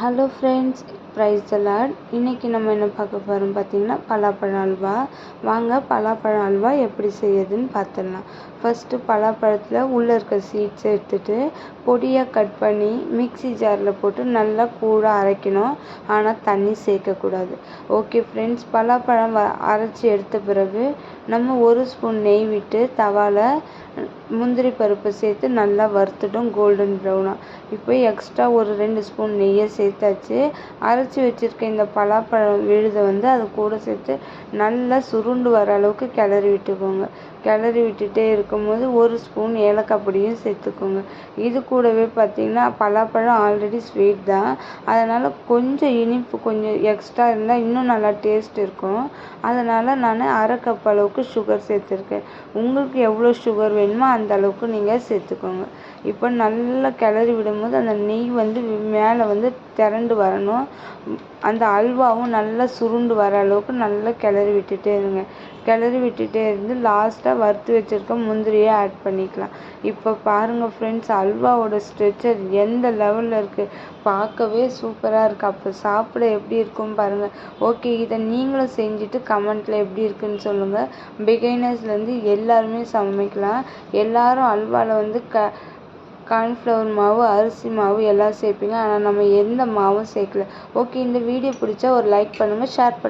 Hello friends price Lord இன்றைக்கி நம்ம என்ன பார்க்க போகிறோம் பார்த்தீங்கன்னா பலாப்பழம் அல்வா. வாங்க பலாப்பழம் அல்வா எப்படி செய்யுதுன்னு பார்த்துடலாம். ஃபஸ்ட்டு பலாப்பழத்தில் உள்ளே இருக்க சீட்ஸை எடுத்துகிட்டு பொடியாக கட் பண்ணி மிக்ஸி ஜாரில் போட்டு நல்லா கூழாக அரைக்கணும். ஆனால் தண்ணி சேர்க்கக்கூடாது. ஓகே ஃப்ரெண்ட்ஸ் பலாப்பழம் வ அரைச்சி எடுத்த பிறகு நம்ம ஒரு ஸ்பூன் நெய் விட்டு தவாவில் முந்திரி பருப்பு சேர்த்து நல்லா வறுத்துட்டோம் கோல்டன் ப்ரௌனாக இப்போ எக்ஸ்ட்ரா ஒரு ரெண்டு ஸ்பூன் நெய்யை சேர்த்தாச்சு. அரைச்சி வச்சுருக்க இந்த பலாப்பழம் விழுதை வந்து அது கூட சேர்த்து நல்லா சுருண்டு வர அளவுக்கு கிளறி விட்டுக்கோங்க. கிளறி விட்டுட்டே இருக்கும்போது ஒரு ஸ்பூன் ஏலக்காய் பொடியும் சேர்த்துக்கோங்க. இது கூடவே பார்த்திங்கன்னா பலாப்பழம் ஆல்ரெடி ஸ்வீட் தான். அதனால் கொஞ்சம் இனிப்பு கொஞ்சம் எக்ஸ்ட்ரா இருந்தால் இன்னும் நல்லா டேஸ்ட் இருக்கும். அதனால் நான் அரை கப் அளவுக்கு சுகர் சேர்த்துருக்கேன். உங்களுக்கு எவ்வளோ சுகர் வேணுமோ அந்த அளவுக்கு நீங்கள் சேர்த்துக்கோங்க. இப்போ நல்லா கிளறி விடும்போது அந்த நெய் வந்து மேலே வந்து திரண்டு வரணும். அந்த அல்வாவும் நல்லா சுருண்டு வர அளவுக்கு நல்லா கிளறி விட்டுட்டே இருங்க. கிளறி விட்டுட்டே இருந்து லாஸ்ட்டாக வறுத்து வச்சுருக்க முந்திரியை ஆட் பண்ணிக்கலாம். இப்போ பாருங்கள் ஃப்ரெண்ட்ஸ் அல்வாவோட ஸ்ட்ரெச்சர் எந்த லெவலில் இருக்குது பார்க்கவே சூப்பராக இருக்குது அப்போ சாப்பிட எப்படி இருக்கும் பாருங்கள் ஓகே இதை நீங்களும் செஞ்சுட்டு கமெண்ட்டில் எப்படி இருக்குன்னு சொல்லுங்கள் பிகைனர்ஸ்லேருந்து எல்லாருமே சமைக்கலாம். எல்லாரும் அல்வாவில் வந்து க கார்ன்ஃப்ளவர் மாவு அரிசி மாவு எல்லாம் சேர்ப்பீங்க. ஆனால் நம்ம எந்த மாவும் சேர்க்கல. ஓகே இந்த வீடியோ பிடிச்சா ஒரு லைக் பண்ணுங்கள் ஷேர் பண்ணுங்கள்